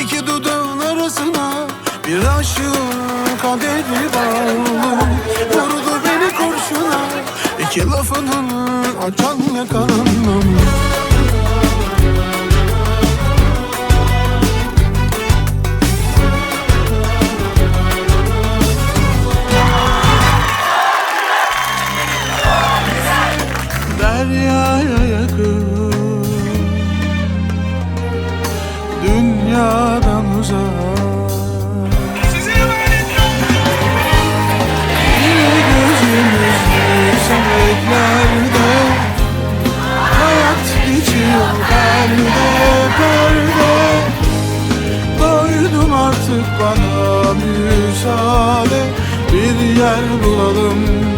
İki dudağın arasına bir aşığın kaderi bağlı Vurdu beni kurşuna iki lafının açan yakanım Deryaya Dünyadan uzak. Yine gözümüz yükseklerde. Hayat geçiyor perde perde. Doydum artık bana müsaade. Bir yer bulalım